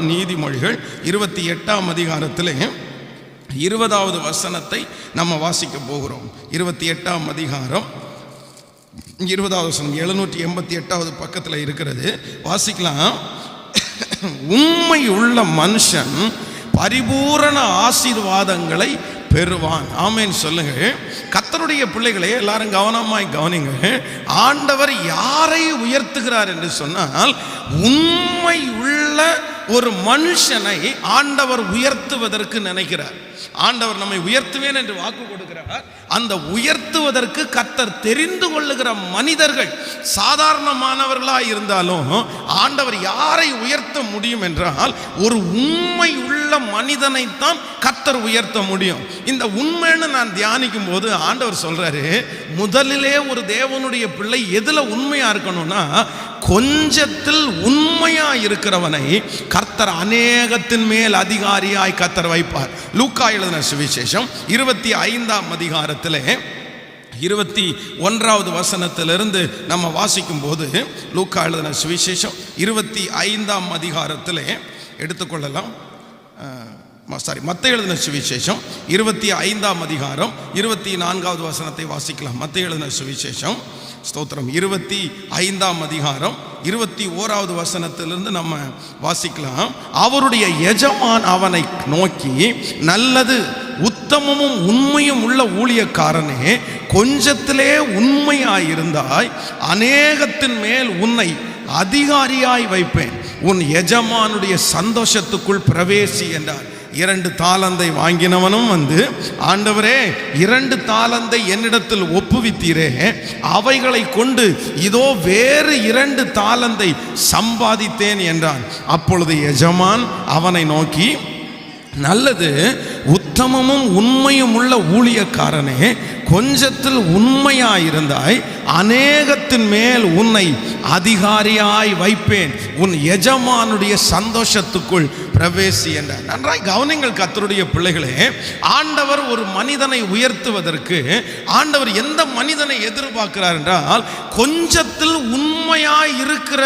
நீதிமொழிகள் இருபத்தி எட்டாம் அதிகாரத்திலே இருபதாவது வசனத்தை நம்ம வாசிக்க போகிறோம். இருபத்தி எட்டாம் அதிகாரம் இருபதாவது வசனம் எழுநூற்றி எண்பத்தி எட்டாவது பக்கத்தில் இருக்கிறது. வாசிக்கலாம். உண்மை உள்ள மனுஷன் பரிபூரண ஆசீர்வாதங்களை பெறுவான். ஆமேன்னு சொல்லுங்க கத்தருடைய பிள்ளைகளே எல்லாரும் கவனமாய் கவனிங்க ஆண்டவர் யாரை உயர்த்துகிறார் என்று சொன்னால் உண்மை உள்ள ஒரு மனுஷனை ஆண்டவர் உயர்த்துவதற்கு நினைக்கிறார். ஆண்டவர் நம்மை உயர்த்துவேன் என்று வாக்கு கொடுக்கிறார். அந்த உயர்த்துவதற்கு கத்தர் தெரிந்து கொள்ளுகிற மனிதர்கள் சாதாரணமானவர்களாக இருந்தாலும் ஆண்டவர் யாரை உயர்த்த முடியும் என்றால் ஒரு உண்மை உள்ள மனிதனைத்தான் கத்தர் உயர்த்த முடியும். இந்த உண்மைன்னு நான் தியானிக்கும் போது ஆண்டவர் சொல்றாரு முதலிலே ஒரு தேவனுடைய பிள்ளை எதுல உண்மையா இருக்கணும்னா கொஞ்சத்தில் உண்மையா இருக்கிறவனை கர்த்தர் அநேகத்தின் மேல் அதிகாரியாய் கர்த்தர் வைப்பார். லூக்கா எழுதின சுவிசேஷம் இருபத்தி ஐந்தாம் அதிகாரத்திலே இருபத்தி ஒன்றாவது வசனத்திலிருந்து நம்ம வாசிக்கும் போது லூக்கா எழுதின சுவிசேஷம் இருபத்தி ஐந்தாம் அதிகாரத்திலே எடுத்துக்கொள்ளலாம். சாரி மத்த எழுதின சுவிசேஷம் இருபத்தி ஐந்தாம் அதிகாரம் இருபத்தி நான்காவது வசனத்தை வாசிக்கலாம். மத்த எழுதின சுவிசேஷம் ஸ்தோத்திரம். இருபத்தி ஐந்தாம் அதிகாரம் இருபத்தி ஓராவது வசனத்திலிருந்து நம்ம வாசிக்கலாம். அவருடைய எஜமான் அவனை நோக்கி நல்லது உத்தமமும் உண்மையும் உள்ள ஊழியக்காரனே கொஞ்சத்திலே உண்மையாயிருந்தாய் அநேகத்தின் மேல் உன்னை அதிகாரியாய் வைப்பேன். உன் எஜமானுடைய சந்தோஷத்துக்குள் பிரவேசி என்றார். இரண்டு தாளந்தை வாங்கினவனும் வந்து ஆண்டவரே இரண்டு தாளந்தை என்னிடத்தில் ஒப்புவித்தீரே. அவைகளை கொண்டு இதோ வேறு இரண்டு தாளந்தை சம்பாதித்தேன் என்றான். அப்பொழுது எஜமான் அவனை நோக்கி நல்லது உத்தமமும் உண்மையும் உள்ள ஊழியக்காரனே கொஞ்சத்தில் உண்மையாயிருந்தாய் அநேகத்தின் மேல் உன்னை அதிகாரியாய் வைப்பேன். உன் எஜமானுடைய சந்தோஷத்துக்குள் பிரவேசி என்றார். நன்றாய் கவனிங்கள் கத்தருடைய பிள்ளைகளே ஆண்டவர் ஒரு மனிதனை உயர்த்துவதற்கு ஆண்டவர் எந்த மனிதனை எதிர்பார்க்கிறார் என்றால் கொஞ்ச கொஞ்சத்தில் உண்மையாய் இருக்கிற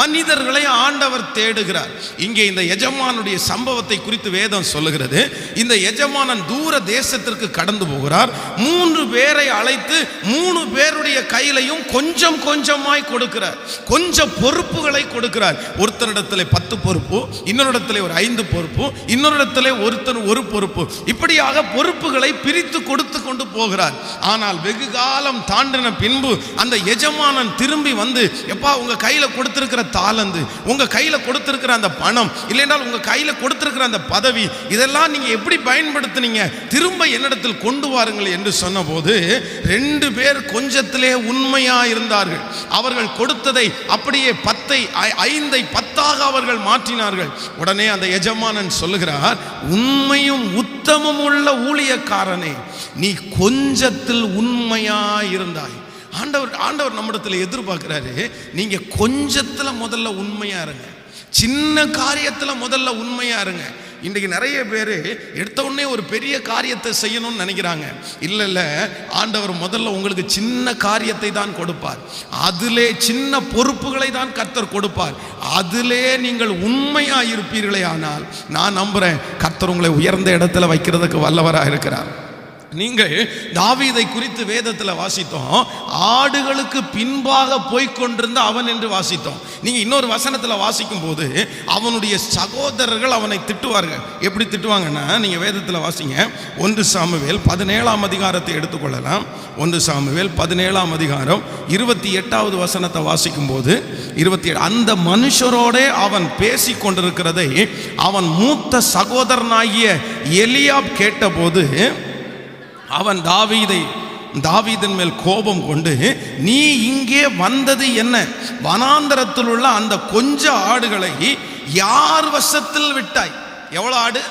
மனிதர்களை ஆண்டவர் தேடுகிறார். இங்கே இந்த எஜமானுடைய சம்பவத்தை குறித்து வேதம் சொல்லுகிறது. இந்த எஜமானன் தூர தேசத்திற்கு கடந்து போகிறார். மூன்று பேரை அழைத்து மூணு பேருடைய கையிலையும் கொஞ்சம் கொஞ்சமாய் கொடுக்கிறார். கொஞ்சம் பொறுப்புகளை கொடுக்கிறார். ஒருத்தனிடத்தில் பத்து பொறுப்பு இன்னொரு இடத்துல ஒரு ஐந்து பொறுப்பு இன்னொரு இடத்துல ஒருத்தர் ஒரு பொறுப்பு. இப்படியாக பொறுப்புகளை பிரித்து கொடுத்து கொண்டு போகிறார். ஆனால் வெகு காலம் தாண்டின பின்பு அந்த எஜமானன் திரும்ப வந்து எப்பா உங்க கையில கொடுத்திருக்கிற தாளந்து உங்க கையில கொடுத்திருக்கிற அந்த பணம் இல்லைனால் உங்க கையில கொடுத்திருக்கிற அந்த பதவி இதெல்லாம் நீங்க எப்படி பயன்படுத்துனீங்க திரும்ப என்னிடத்தில் கொண்டு வாருங்கள் என்று சொன்னபோது ரெண்டு பேர் கொஞ்சத்திலே உண்மையா இருந்தார்கள் அவர்கள் கொடுத்ததை அப்படியே பத்தை ஐந்தை பத்தாக அவர்கள் மாற்றினார்கள். உடனே அந்த எஜமானன் சொல்லுகிறார் உண்மையும் உத்தமும் உள்ள ஊழியக்காரனே நீ கொஞ்சத்தில் உண்மையா இருந்தாய் ஆண்டவர் ஆண்டவர் நம்மிடத்தில் எதிர்பார்க்குறாரு நீங்கள் கொஞ்சத்தில் முதல்ல உண்மையாக இருங்க. சின்ன காரியத்தில் முதல்ல உண்மையாக இருங்க. இன்றைக்கு நிறைய பேர் எடுத்த உடனே ஒரு பெரிய காரியத்தை செய்யணும்னு நினைக்கிறாங்க. இல்லை இல்லை ஆண்டவர் முதல்ல உங்களுக்கு சின்ன காரியத்தை தான் கொடுப்பார். அதிலே சின்ன பொறுப்புகளை தான் கர்த்தர் கொடுப்பார். அதிலே நீங்கள் உண்மையாக இருப்பீர்களே ஆனால் நான் நம்புகிறேன் கர்த்தர் உங்களை உயர்ந்த இடத்துல வைக்கிறதுக்கு வல்லவராக இருக்கிறார். நீங்கள் தாவீதை குறித்து வேதத்தில் வாசித்தோம். ஆடுகளுக்கு பின்பாக போய்க் கொண்டிருந்த அவன் என்று வாசித்தோம். நீங்கள் இன்னொரு வசனத்தில் வாசிக்கும் போது அவனுடைய சகோதரர்கள் அவனை திட்டுவார்கள். எப்படி திட்டுவாங்கன்னா நீங்கள் வேதத்தில் வாசிங்க. ஒன்று சாமுவேல் பதினேழாம் அதிகாரத்தை எடுத்துக்கொள்ளலாம். ஒன்று சாமுவேல் பதினேழாம் அதிகாரம் இருபத்தி எட்டாவது வசனத்தை வாசிக்கும் போது இருபத்தி ஏழு அந்த மனுஷரோடே அவன் பேசி கொண்டிருக்கிறதை அவன் மூத்த சகோதரனாகிய எலியாப் கேட்டபோது அவன் தாவீதை தாவீதன் மேல் கோபம் கொண்டு நீ இங்கே வந்தது என்ன? வனாந்தரத்தில் உள்ள அந்த கொஞ்ச ஆடுகளை யார் வசத்தில் விட்டாய்? எவ்வளோ ஆடு?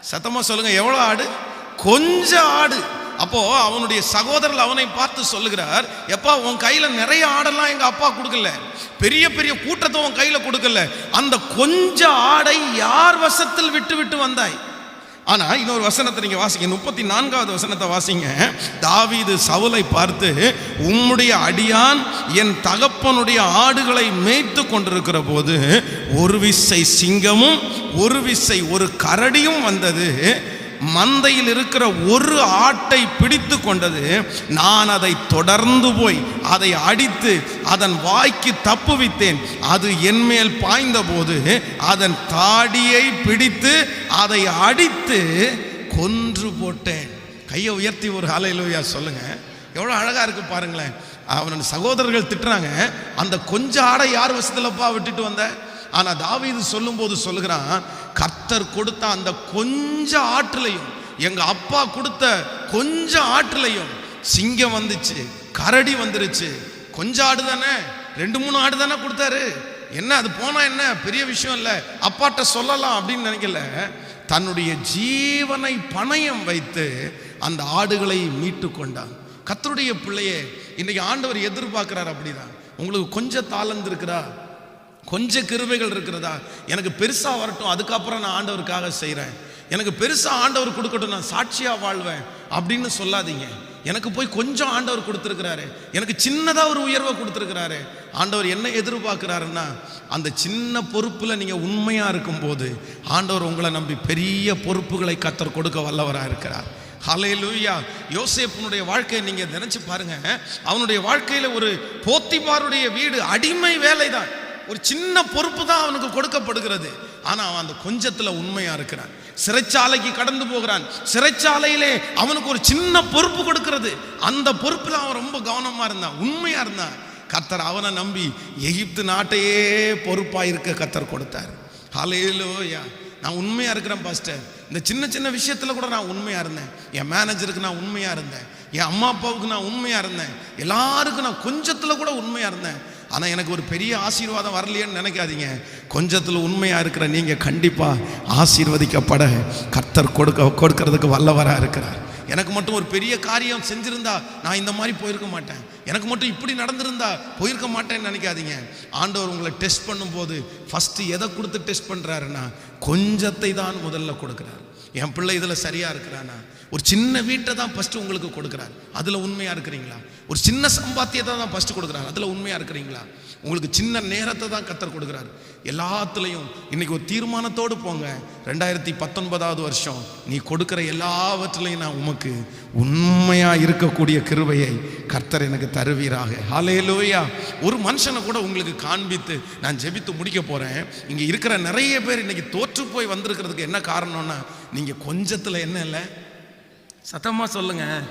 சத்தமாக சொல்லுங்க எவ்வளோ ஆடு? கொஞ்ச ஆடு. அப்போ அவனுடைய சகோதரர் அவனை பார்த்து சொல்லுகிறார் எப்பா உன் கையில நிறைய ஆடெல்லாம் எங்க அப்பா கொடுக்கல. பெரிய பெரிய கூட்டத்தை உன் கையில கொடுக்கல. அந்த கொஞ்ச ஆடை யார் வசத்தில் விட்டு விட்டு வந்தாய்? ஆனால் இன்னொரு வசனத்தை நீங்கள் வாசிங்க. முப்பத்தி நான்காவது வசனத்தை வாசிங்க. தாவீது சவுலை பார்த்து உம்முடைய அடியான் என் தகப்பனுடைய ஆடுகளை மேய்த்து கொண்டிருக்கிற போது ஒரு விசை சிங்கமும் ஒரு விசை ஒரு கரடியும் வந்தது. மந்தையில் இருக்கிற ஒரு ஆட்டை பிடித்து கொண்டது நான் அதை தொடர்ந்து போய் அதை அடித்து அதன் வாய்க்கு தப்புவித்தேன் அது என்மேல் பாய்ந்தபோது அதன் தாடியை பிடித்து அதை அடித்து கொன்று போட்டேன். கையை உயர்த்தி ஒரு அலையிலோயா சொல்லுங்க. எவ்வளோ அழகாக இருக்கு பாருங்களேன். அவனோட சகோதரர்கள் திட்டுறாங்க. அந்த கொஞ்ச ஆடை யார் வசத்துலப்பா விட்டுட்டு வந்த? ஆனால் தாவீது சொல்லும்போது சொல்லுகிறான் கர்த்தர் கொடுத்த அந்த கொஞ்ச ஆற்றுலையும் எங்கள் அப்பா கொடுத்த கொஞ்ச ஆற்றுலையும் சிங்கம் வந்துச்சு கரடி வந்துருச்சு. கொஞ்ச ஆடு தானே? ரெண்டு மூணு ஆடு தானே கொடுத்தாரு? என்ன அது போனால் என்ன? பெரிய விஷயம் இல்லை. அப்பாட்ட சொல்லலாம் அப்படின்னு நினைக்கல. தன்னுடைய ஜீவனை பணயம் வைத்து அந்த ஆடுகளை மீட்டு கொண்டான். கத்தருடைய பிள்ளையே இன்னைக்கு ஆண்டவர் எதிர்பார்க்கிறார் அப்படிதான். உங்களுக்கு கொஞ்சம் தாளந்து இருக்கிறா கொஞ்சம் கிருபைகள் இருக்கிறதா? எனக்கு பெருசாக வரட்டும் அதுக்கப்புறம் நான் ஆண்டவருக்காக செய்கிறேன் எனக்கு பெருசாக ஆண்டவர் கொடுக்கட்டும் நான் சாட்சியாக வாழ்வேன் அப்படின்னு சொல்லாதீங்க. எனக்கு போய் கொஞ்சம் ஆண்டவர் கொடுத்துருக்கிறாரு. எனக்கு சின்னதாக ஒரு உயர்வை கொடுத்துருக்கிறாரு. ஆண்டவர் என்ன எதிர்பார்க்குறாருன்னா அந்த சின்ன பொறுப்பில் நீங்கள் உண்மையாக இருக்கும்போது ஆண்டவர் உங்களை நம்பி பெரிய பொறுப்புகளை கத்தர் கொடுக்க வல்லவராக இருக்கிறார். ஹalleluya. யோசேப்பினுடைய வாழ்க்கையை நீங்கள் நினச்சி பாருங்க. அவனுடைய வாழ்க்கையில் ஒரு போத்திமாருடைய வீடு அடிமை வேலை தான் ஒரு சின்ன பொறுப்பு தான் அவனுக்கு கொடுக்கப்படுகிறது. ஆனால் அவன் அந்த கொஞ்சத்தில் உண்மையாக இருக்கிறான். சிறைச்சாலைக்கு கடந்து போகிறான். சிறைச்சாலையிலே அவனுக்கு ஒரு சின்ன பொறுப்பு கொடுக்கிறது. அந்த பொறுப்பில் அவன் ரொம்ப கவனமாக இருந்தான். உண்மையாக இருந்தான். கத்தர் அவனை நம்பி எகிப்து நாட்டையே பொறுப்பாக இருக்க கத்தர் கொடுத்தார். ஹலையிலோயா நான் உண்மையாக இருக்கிறேன் பாஸ்டர் இந்த சின்ன சின்ன விஷயத்தில் கூட நான் உண்மையாக இருந்தேன். என் மேனேஜருக்கு நான் உண்மையாக இருந்தேன். என் அம்மா அப்பாவுக்கு நான் உண்மையாக இருந்தேன். எல்லாருக்கும் நான் கொஞ்சத்தில் கூட உண்மையாக இருந்தேன். ஆனால் எனக்கு ஒரு பெரிய ஆசீர்வாதம் வரலையேன்னு நினைக்காதீங்க. கொஞ்சத்தில் உண்மையாக இருக்கிற நீங்கள் கண்டிப்பாக ஆசீர்வதிக்கப்பட கர்த்தர் கொடுக்க கொடுக்கறதுக்கு வல்லவராக இருக்கிறார். எனக்கு மட்டும் ஒரு பெரிய காரியம் செஞ்சிருந்தா நான் இந்த மாதிரி போயிருக்க மாட்டேன். எனக்கு மட்டும் இப்படி நடந்திருந்தா போயிருக்க மாட்டேன்னு நினைக்காதீங்க. ஆண்டவர் உங்களை டெஸ்ட் பண்ணும்போது ஃபஸ்ட்டு எதை கொடுத்து டெஸ்ட் பண்ணுறாருன்னா கொஞ்சத்தை தான் முதல்ல கொடுக்குறாரு. என் பிள்ளை இதில் சரியாக இருக்கிறானா? ஒரு சின்ன வீட்டை தான் ஃபஸ்ட்டு உங்களுக்கு கொடுக்குறாரு. அதில் உண்மையாக இருக்கிறீங்களா? ஒரு சின்ன சம்பாத்தியத்தை தான் ஃபஸ்ட்டு கொடுக்குறாரு. அதில் உண்மையாக இருக்கிறீங்களா? உங்களுக்கு சின்ன நேரத்தை தான் கத்தர் கொடுக்குறாரு. எல்லாத்துலேயும் இன்றைக்கி ஒரு தீர்மானத்தோடு போங்க. ரெண்டாயிரத்தி பத்தொன்பதாவது வருஷம் நீ கொடுக்குற எல்லாவற்றிலையும் நான் உமக்கு உண்மையாக இருக்கக்கூடிய கிருவையை கர்த்தர் எனக்கு தருவீராக. ஹாலையிலோயா ஒரு மனுஷனை கூட உங்களுக்கு காண்பித்து நான் ஜெபித்து முடிக்க போகிறேன் இங்கே இருக்கிற நிறைய பேர் இன்றைக்கி தோற்று போய் வந்திருக்கிறதுக்கு என்ன காரணம்னா நீங்கள் கொஞ்சத்தில் என்ன இல்லை? சத்தமாக சொல்லுங்கள்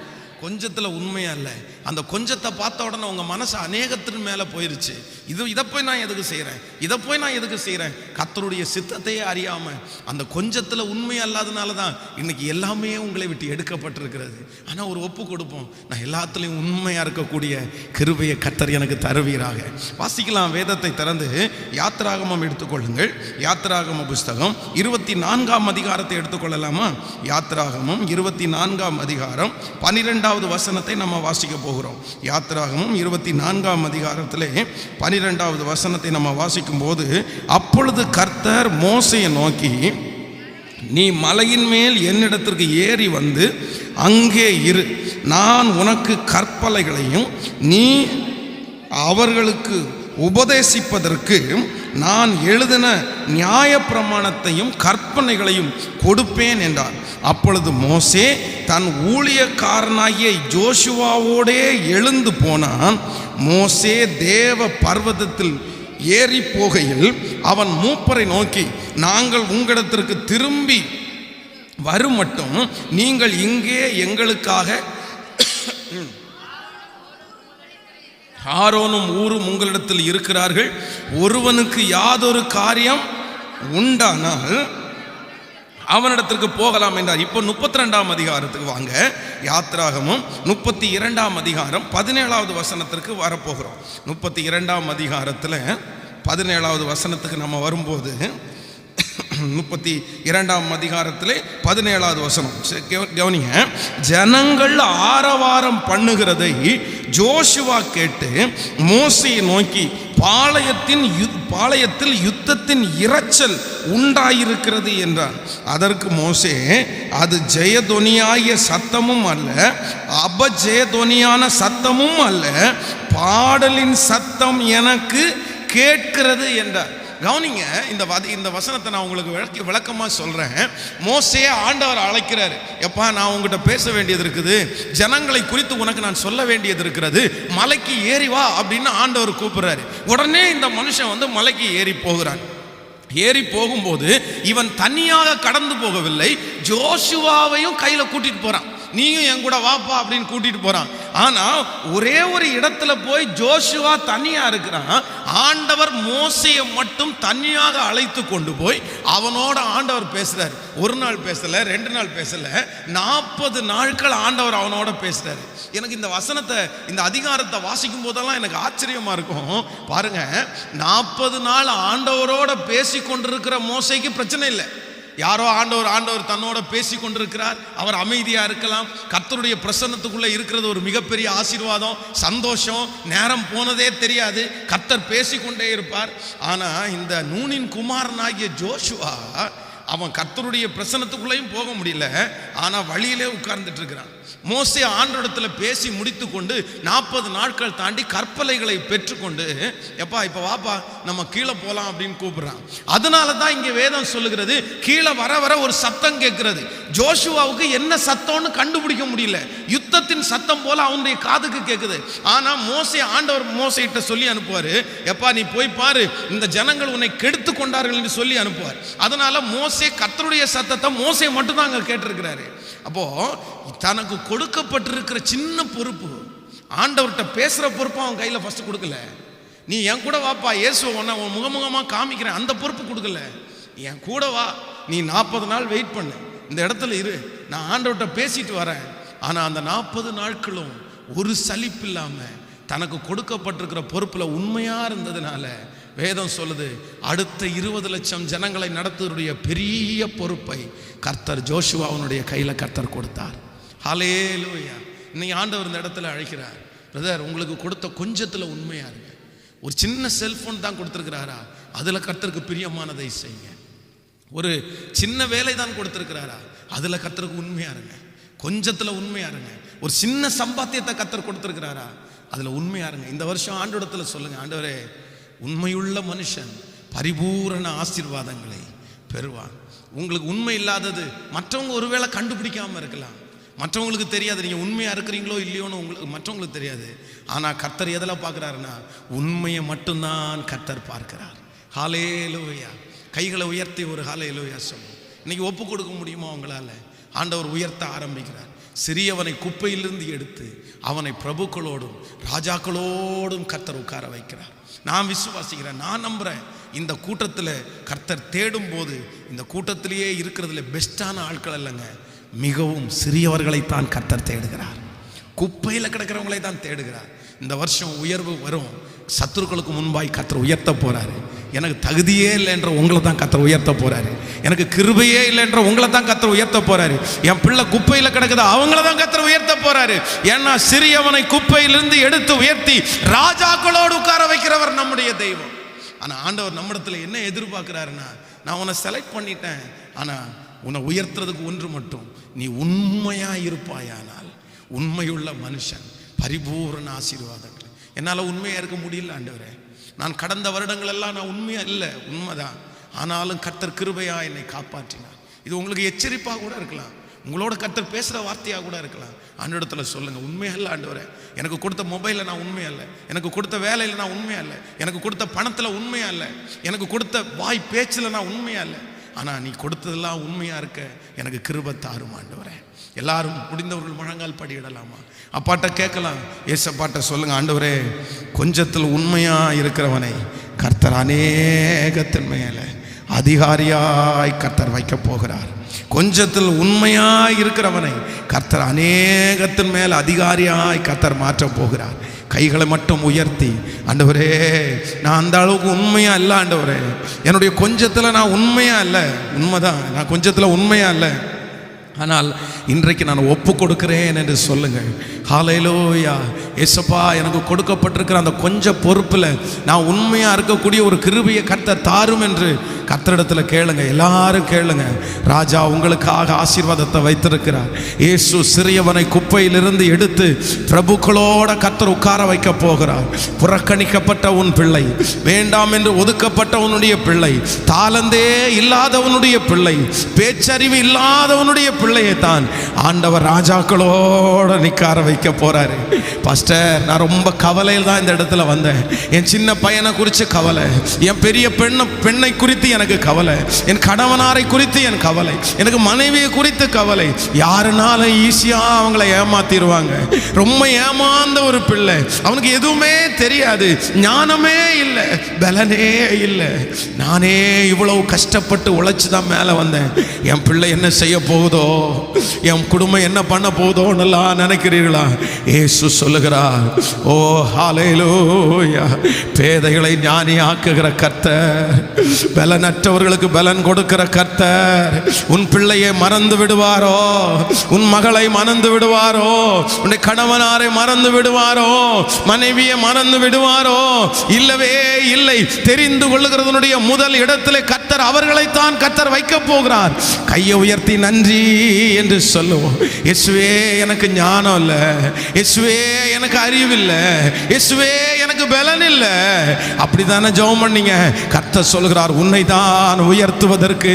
கொஞ்சத்துல உண்மையா இல்லை. அந்த கொஞ்சத்தை பார்த்த உடனே உங்க மனசு அநேகத்தின் மேல போயிருச்சு. இது இதை போய் நான் எதுக்கு செய்கிறேன் இதை போய் நான் எதுக்கு செய்கிறேன் கத்தருடைய சித்தத்தையே அறியாம அந்த கொஞ்சத்துல உண்மை இல்லாதனால தான் இன்னைக்கு எல்லாமே உங்களை விட்டு எடுக்கப்பட்டிருக்கிறது. ஆனா ஒரு ஒப்பு கொடுப்போம். நான் எல்லாத்துலயும் உண்மையா இருக்கக்கூடிய கிருபையை கத்தர் எனக்கு தருவீராக. வாசிக்கலாம் வேதத்தை திறந்து யாத்ராகமம் எடுத்துக்கொள்ளுங்கள். யாத்ராகம புஸ்தகம் இருபத்தி நான்காம் அதிகாரத்தை எடுத்துக்கொள்ளலாமா? யாத்திராகமம் இருபத்தி நான்காம் அதிகாரம் பனிரெண்டாவது வசனத்தை நம்ம வாசிக்க போகிறோம். யாத்திராகமும் இருபத்தி நான்காம் அதிகாரத்திலே பனிரெண்டாவது வசனத்தை நம்ம வாசிக்கும் போது அப்பொழுது கர்த்தர் மோசையை நோக்கி நீ மலையின் மேல் என்னிடத்திற்கு ஏறி வந்து அங்கே இரு. நான் உனக்கு கற்பலைகளையும் நீ அவர்களுக்கு உபதேசிப்பதற்கு நான் எழுதின நியாயப்பிரமாணத்தையும் கற்பனைகளையும் கொடுப்பேன் என்றார். அப்பொழுது மோசே தன் ஊழியக்காரனாகிய ஜோஷுவாவோடே எழுந்து போனான். மோசே தேவ பர்வதத்தில் ஏறி போகையில் அவன் மூப்பரை நோக்கி நாங்கள் உங்களிடத்திற்கு திரும்பி வரும் மட்டும் நீங்கள் இங்கே எங்களுக்காக ஆரோனும் ஊரும் உங்களிடத்தில் இருக்கிறார்கள். ஒருவனுக்கு யாதொரு காரியம் உண்டானால் அவனிடத்திற்கு போகலாம் என்றார். இப்போ முப்பத்தி ரெண்டாம் அதிகாரத்துக்கு வாங்க. யாத்ராகமும் முப்பத்தி இரண்டாம் அதிகாரம் பதினேழாவது வசனத்திற்கு வரப்போகிறோம். முப்பத்தி இரண்டாம் அதிகாரத்தில் பதினேழாவது வசனத்துக்கு நம்ம வரும்போது முப்பத்தி இரண்டாம் அதிகாரத்திலே பதினேழாவது வசனம். கவனிங்க. ஜனங்கள் ஆரவாரம் பண்ணுகிறதை ஜோஷுவா கேட்டு மோசையை நோக்கி பாளையத்தின் யு- பாளையத்தில் யுத்தத்தின் இரைச்சல் உண்டாயிருக்கிறது என்றார் அதற்கு மோசே அது ஜெயதொனியாகிய சத்தமும் அல்ல அபஜெயதொனியான சத்தமும் அல்ல பாடலின் சத்தம் எனக்கு கேட்கிறது என்றார். கவனிங்க இந்த வத இந்த வசனத்தை நான் உங்களுக்கு விளக்கி விளக்கமாக சொல்கிறேன் மோசையே ஆண்டவர் அழைக்கிறாரு. எப்பா நான் உங்ககிட்ட பேச வேண்டியது இருக்குது. ஜனங்களை குறித்து உனக்கு நான் சொல்ல வேண்டியது இருக்கிறது. மலைக்கு ஏறி வா அப்படின்னு ஆண்டவர் கூப்பிடுறாரு. உடனே இந்த மனுஷன் வந்து மலைக்கு ஏறி போகிறான். ஏறி போகும்போது இவன் தனியாக கடந்து போகவில்லை. ஜோஷுவாவையும் கையில் கூட்டிகிட்டு போகிறான் நீயும் என் கூட வாப்பா அப்படின்னு கூட்டிகிட்டு போகிறான் ஆனா ஒரே ஒரு இடத்துல போய் ஜோஷுவா தனியா இருக்கிறான் ஆண்டவர் மோசையை மட்டும் தனியாக அழைத்து கொண்டு போய் அவனோட ஆண்டவர் பேசுறாரு. ஒரு நாள் பேசல ரெண்டு நாள் பேசல நாற்பது நாட்கள் ஆண்டவர் அவனோட பேசுறாரு. எனக்கு இந்த வசனத்தை இந்த அதிகாரத்தை வாசிக்கும் போதெல்லாம் எனக்கு ஆச்சரியமா இருக்கும். பாருங்க நாற்பது நாள் ஆண்டவரோட பேசி கொண்டிருக்கிற மோசைக்கு பிரச்சனை இல்லை. யாரோ ஆண்டவர் ஆண்டவர் தன்னோட பேசி கொண்டிருக்கிறார். அவர் அமைதியாக இருக்கலாம். கர்த்தருடைய பிரசன்னத்துக்குள்ளே இருக்கிறது ஒரு மிகப்பெரிய ஆசீர்வாதம் சந்தோஷம் நேரம் போனதே தெரியாது. கர்த்தர் பேசிக்கொண்டே இருப்பார். ஆனால் இந்த நூனின் குமாரனாகிய ஜோஷுவா அவன் கர்த்தருடைய பிரசன்னத்துக்குள்ளேயும் போக முடியல. ஆனால் வழியிலே உட்கார்ந்துட்டு இருக்கிறான். மோசே ஆண்டோடத்துல பேசி முடித்து கொண்டு நாற்பது நாட்கள் தாண்டி கற்பலைகளை பெற்றுக்கொண்டு எப்பா இப்போ வாப்பா நம்ம கீழே போகலாம் அப்படின்னு கூப்பிடுறான். அதனால தான் இங்கே வேதம் சொல்லுகிறது கீழே வர வர ஒரு சத்தம் கேட்கிறது. ஜோஷுவாவுக்கு என்ன சத்தம்னு கண்டுபிடிக்க முடியல. யுத்தத்தின் சத்தம் போல அவனுடைய காதுக்கு கேட்குது ஆனா மோசை ஆண்டவர் மோசைகிட்ட சொல்லி அனுப்புவாரு எப்பா நீ போய் பாரு இந்த ஜனங்கள் உன்னை கெடுத்து கொண்டார்கள் என்று சொல்லி அனுப்புவார். அதனால மோசே கத்தருடைய சத்தத்தை மோசை மட்டும்தான் அங்கே கேட்டிருக்கிறாரு. அப்போது தனக்கு கொடுக்கப்பட்டிருக்கிற சின்ன பொறுப்பு ஆண்டவர்கிட்ட பேசுகிற பொறுப்பு அவன் கையில் ஃபஸ்ட்டு கொடுக்கல. நீ என் கூட வாப்பா இயேசுவை உன்னை உன் முகமுகமாக காமிக்கிறேன் அந்த பொறுப்பு கொடுக்கல. என் கூட வா நீ நாற்பது நாள் வெயிட் பண்ணு. இந்த இடத்துல இரு நான் ஆண்டவர்கிட்ட பேசிட்டு வரேன். ஆனால் அந்த நாற்பது நாட்களும் ஒரு சலிப்பு இல்லாமல் தனக்கு கொடுக்கப்பட்டிருக்கிற பொறுப்பில் உண்மையாக இருந்ததுனால வேதம் சொல்லுது அடுத்த இருபது லட்சம் ஜனங்களை நடத்துவதுடைய பெரிய பொறுப்பை கர்த்தர் ஜோஷுவாவுடைய கையில் கர்த்தர் கொடுத்தார். ஹalleluya. இன்னைக்கு ஆண்டவர் இந்த இடத்துல அழைக்கிறார் பிரதர் உங்களுக்கு கொடுத்த கொஞ்சத்தில் உண்மையாக இருங்க. ஒரு சின்ன செல்ஃபோன் தான் கொடுத்துருக்கிறாரா? அதில் கர்த்தருக்கு பிரியமானதை செய்யுங்க. ஒரு சின்ன வேலை தான் கொடுத்துருக்கிறாரா? அதில் கர்த்தருக்கு உண்மையாக இருங்க. கொஞ்சத்தில் உண்மையாக இருங்க. ஒரு சின்ன சம்பாத்தியத்தை கர்த்தர் கொடுத்துருக்கிறாரா? அதில் உண்மையாக இருங்க. இந்த வருஷம் ஆண்டோடத்தில் சொல்லுங்கள் ஆண்டவரே உண்மையுள்ள மனுஷன் பரிபூரண ஆசீர்வாதங்களை பெறுவான். உங்களுக்கு உண்மை இல்லாதது மற்றவங்க ஒருவேளை கண்டுபிடிக்காமல் இருக்கலாம். மற்றவங்களுக்கு தெரியாது நீங்கள் உண்மையாக இருக்கிறீங்களோ இல்லையோன்னு உங்களுக்கு மற்றவங்களுக்கு தெரியாது. ஆனால் கர்த்தர் எதில் பார்க்குறாருன்னா உண்மையை மட்டும்தான் கர்த்தர் பார்க்கிறார். ஹாலே லோயா கைகளை உயர்த்தி ஒரு ஹாலே லோயா சொல்லும் இன்னைக்கு ஒப்பு கொடுக்க முடியுமா உங்களால்? ஆண்டவர் உயர்த்த ஆரம்பிக்கிறார். சிறியவனை குப்பையிலிருந்து எடுத்து அவனை பிரபுக்களோடும் ராஜாக்களோடும் கர்த்தர் உட்கார வைக்கிறார். நான் விசுவாசிக்கிறேன் நான் நம்புகிறேன் இந்த கூட்டத்தில் கர்த்தர் தேடும் போது இந்த கூட்டத்திலேயே இருக்கிறதுல பெஸ்ட்டான ஆட்கள் இல்லைங்க மிகவும் சிறியவர்களைத்தான் கர்த்தர் தேடுகிறார். குப்பையில் கிடக்கிறவங்களை தான் தேடுகிறார். இந்த வருஷம் உயர்வு வரும். சத்துருக்களுக்கு முன்பாய் கர்த்தர் உயர்த்த போகிறாரு எனக்கு தகுதியே இல்லைன்ற உங்களை தான் கத்தர் உயர்த்த போகிறாரு எனக்கு கிருபையே இல்லைன்ற உங்களை தான் கத்தர் உயர்த்த போகிறாரு என் பிள்ளை குப்பையில் கிடக்குது அவங்கள தான் கத்தர் உயர்த்த போறாரு. ஏன்னா சிறியவனை குப்பையிலிருந்து எடுத்து உயர்த்தி ராஜாக்களோடு உட்கார வைக்கிறவர் நம்முடைய தெய்வம். ஆனால் ஆண்டவர் நம்மிடத்தில் என்ன எதிர்பார்க்குறாருன்னா நான் உன்னை செலக்ட் பண்ணிட்டேன். ஆனால் உன்னை உயர்த்துறதுக்கு ஒன்று மட்டும் நீ உண்மையாக இருப்பாயானால் உண்மையுள்ள மனுஷன் பரிபூரண ஆசீர்வாதங்கள். என்னால் உண்மையாக இருக்க முடியல ஆண்டவரே. நான் கடந்த வருடங்கள் எல்லாம் நான் உண்மையா இல்லை உண்மைதான். ஆனாலும் கர்த்தர் கிருபையா என்னை காப்பாற்றினார். இது உங்களுக்கு எச்சரிப்பாக கூட இருக்கலாம். உங்களோட கர்த்தர் பேசுகிற வார்த்தையாக கூட இருக்கலாம். ஆண்டோடத்துல சொல்லுங்கள் உண்மையல்ல இல்லை ஆண்டவரே. எனக்கு கொடுத்த மொபைலில் நான் உண்மையல்ல. இல்லை எனக்கு கொடுத்த வேலையில் நான் உண்மையல்ல. இல்லை எனக்கு கொடுத்த பணத்தில் உண்மையாக இல்லை எனக்கு கொடுத்த வாய் பேச்சில் நான் உண்மையாக இல்லை ஆனால் நீ கொடுத்ததெல்லாம் உண்மையாக இருக்க எனக்கு கிருப தாரும் ஆண்டவரே. எல்லாரும் முடிந்தவர்கள் முழங்கால் படியிடலாமா அப்பாட்ட கேட்கலாம். ஏசப்பாட்ட சொல்லுங்க ஆண்டவரே கொஞ்சத்தில் உண்மையா இருக்கிறவனை கர்த்தர் அநேகத்தின் மேலே அதிகாரியாய் கர்த்தர் வைக்க போகிறார். கொஞ்சத்தில் உண்மையாய் இருக்கிறவனை கர்த்தர் அநேகத்தின் மேல் அதிகாரியாய் கர்த்தர் மாற்றப் போகிறார். கைகளை மட்டும் உயர்த்தி ஆண்டவரே நான் அந்த அளவுக்கு உண்மையா இல்லை ஆண்டவரே. என்னுடைய கொஞ்சத்தில் நான் உண்மையா இல்லை. உண்மைதான் நான் கொஞ்சத்தில் உண்மையா இல்லை. ஆனால் இன்றைக்கு நான் ஒப்பு கொடுக்கிறேன் என்று சொல்லுங்கள். ஹாலையிலோயா எசப்பா எனக்கு கொடுக்கப்பட்டிருக்கிற அந்த கொஞ்ச பொறுப்பில் நான் உண்மையாக இருக்கக்கூடிய ஒரு கிருபியை கத்த தாரும் என்று கத்தரிடத்தில் கேளுங்க. எல்லாரும் கேளுங்க. ராஜா உங்களுக்காக ஆசீர்வாதத்தை வைத்திருக்கிறார். இயேசு சிறியவனை குப்பையிலிருந்து எடுத்து பிரபுக்களோட கத்தர் உட்கார வைக்க போகிறார். புறக்கணிக்கப்பட்ட உன் பிள்ளை வேண்டாம் என்று ஒதுக்கப்பட்ட உன்னுடைய பிள்ளை தாளந்தே இல்லாதவனுடைய பிள்ளை பேச்சறிவு இல்லாதவனுடைய பிள்ளை பிள்ளையை தான் ஆண்டவர் ராஜாக்களோட நிக்கார வைக்க போறாரு. பாஸ்டர் நான் ரொம்ப கவலையில் தான் இந்த இடத்துல வந்தேன். என் சின்ன பையனை குறித்து கவலை. என் பெரிய பெண்ணை பெண்ணை குறித்து எனக்கு கவலை. என் கணவனாரை குறித்து என் கவலை. எனக்கு மனைவியை குறித்து கவலை. யாருனால ஈஸியாக அவங்கள ஏமாத்திடுவாங்க? ரொம்ப ஏமாந்த ஒரு பிள்ளை. அவனுக்கு எதுவுமே தெரியாது. ஞானமே இல்லை. பலனே இல்லை. நானே இவ்வளவு கஷ்டப்பட்டு உழைச்சி தான் மேலே வந்தேன். என் பிள்ளை என்ன செய்ய போகுதோ என் குடும்பம் என்ன பண்ண போதோன்னெல்லாம் நினைக்கிறீர்களா? ஏசு சொல்லுகிறார் ஓ ஹாலையிலோயா பேதைகளை ஞானி ஆக்குகிற கர்த்தர். பலனற்றவர்களுக்கு பலன் கொடுக்கிற கர்த்தர். உன் பிள்ளையை மறந்து விடுவாரோ? உன் மகளை மறந்து விடுவாரோ? உன்னை கணவனாரை மறந்து விடுவாரோ? மனைவியை மறந்து விடுவாரோ? இல்லவே இல்லை. தெரிந்து கொள்ளுகிறதனுடைய முதல் இடத்திலே கத்தர் அவர்களைத்தான் கத்தர் வைக்க போகிறார். கையை உயர்த்தி நன்றி. என்று சொல்லுவோம். இயேசுவே எனக்கு ஞானம் இல்லை. இயேசுவே எனக்கு அறிவு இல்லை. இயேசுவே எனக்கு பலன் இல்லை. அப்படிதானே ஜெபம் பண்ணீங்க? கர்த்தர் சொல்கிறார் உன்னை தான் உயர்த்துவதற்கு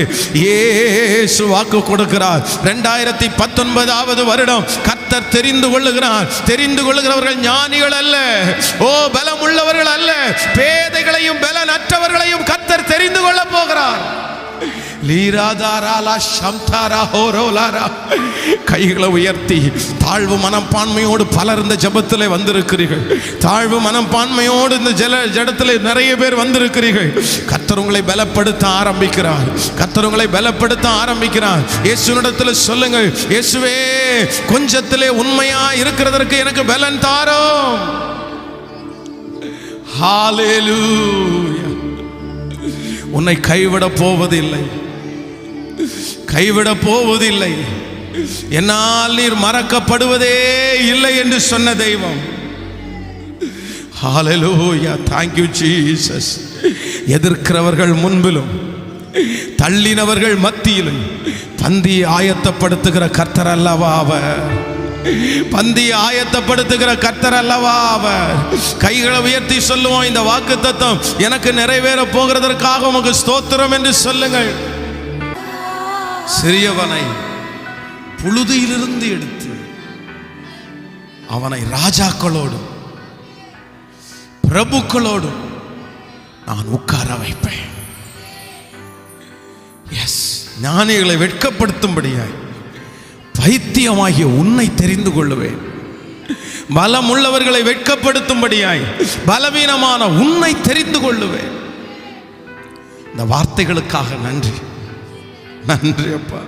ஏசு வாக்கு கொடுக்கிறார். ரெண்டாயிரத்தி பத்தொன்பதாவது வருடம் கர்த்தர் தெரிந்து கொள்ளுகிறார். தெரிந்து கொள்ளுகிறவர்கள் ஞானிகள் அல்ல. ஓ பலம் உள்ளவர்கள் அல்ல. பேதைகளையும் பலனற்றவர்களையும் கர்த்தர் தெரிந்து கொள்ள போகிறார். லீராதாராலா சம்தாரா ஹோரோலாரா. கைகளை உயர்த்தி தாழ்வு மனப்பான்மையோடு பலர் இந்த ஜபத்தில் வந்திருக்கிறீர்கள். தாழ்வு மனப்பான்மையோடு இந்த ஜல ஜடத்தில் நிறைய பேர் வந்திருக்கிறீர்கள். கத்தருங்களை உங்களை பலப்படுத்த ஆரம்பிக்கிறார். கத்தருங்களை உங்களை பலப்படுத்த ஆரம்பிக்கிறார். இயேசுனிடத்தில் சொல்லுங்கள் இயேசுவே கொஞ்சத்திலே உண்மையா இருக்கிறதற்கு எனக்கு பலன் தாரோ ஹalleluya. உன்னை கைவிட போவதில்லை. கைவிட போவதில்லை என்னால் நீர் மறக்கப்படுவதே இல்லை என்று சொன்ன தெய்வம். ஹalleluya thank ஜீசஸ் எதிர்க்கிறவர்கள் முன்பிலும் தள்ளினவர்கள் மத்தியிலும் பந்தி ஆயத்தப்படுத்துகிற கர்த்தர் அல்லவா அவர்? பந்தி ஆயத்தப்படுத்துகிற கர்த்தர் அல்லவா அவர்? கைகளை உயர்த்தி சொல்லுவோம். இந்த வாக்கு தத்துவம் எனக்கு நிறைவேற போகிறதற்காக உமக்கு ஸ்தோத்திரம் என்று சொல்லுங்கள். சிறியவனை புழுதியிலிருந்து எடுத்து அவனை ராஜாக்களோடும் பிரபுக்களோடும் நான் உட்கார வைப்பேன். எஸ் ஞானிகளை வெட்கப்படுத்தும்படியாய் பைத்தியமாகிய உன்னை தெரிந்து கொள்ளுவேன். பலம் உள்ளவர்களை வெட்கப்படுத்தும்படியாய் பலவீனமான உன்னை தெரிந்து கொள்ளுவேன். இந்த வார்த்தைகளுக்காக நன்றி. நன்றி அப்பா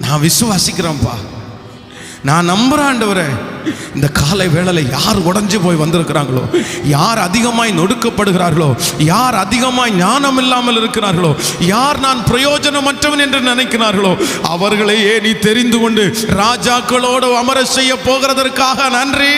நான் விசுவாசிக்கிறேன்ப்பா. நான் நம்புறேன் ஆண்டவரே இந்த காலை வேளையில் யார் உடஞ்சி போய் வந்திருக்கிறாங்களோ யார் அதிகமாய் நொடுக்கப்படுகிறார்களோ யார் அதிகமாய் ஞானம் இல்லாமல் இருக்கிறார்களோ யார் நான் பிரயோஜனமற்றவன் என்று நினைக்கிறார்களோ அவர்களையே நீ தெரிந்து கொண்டு ராஜாக்களோடு அமர செய்ய போகிறதற்காக நன்றி.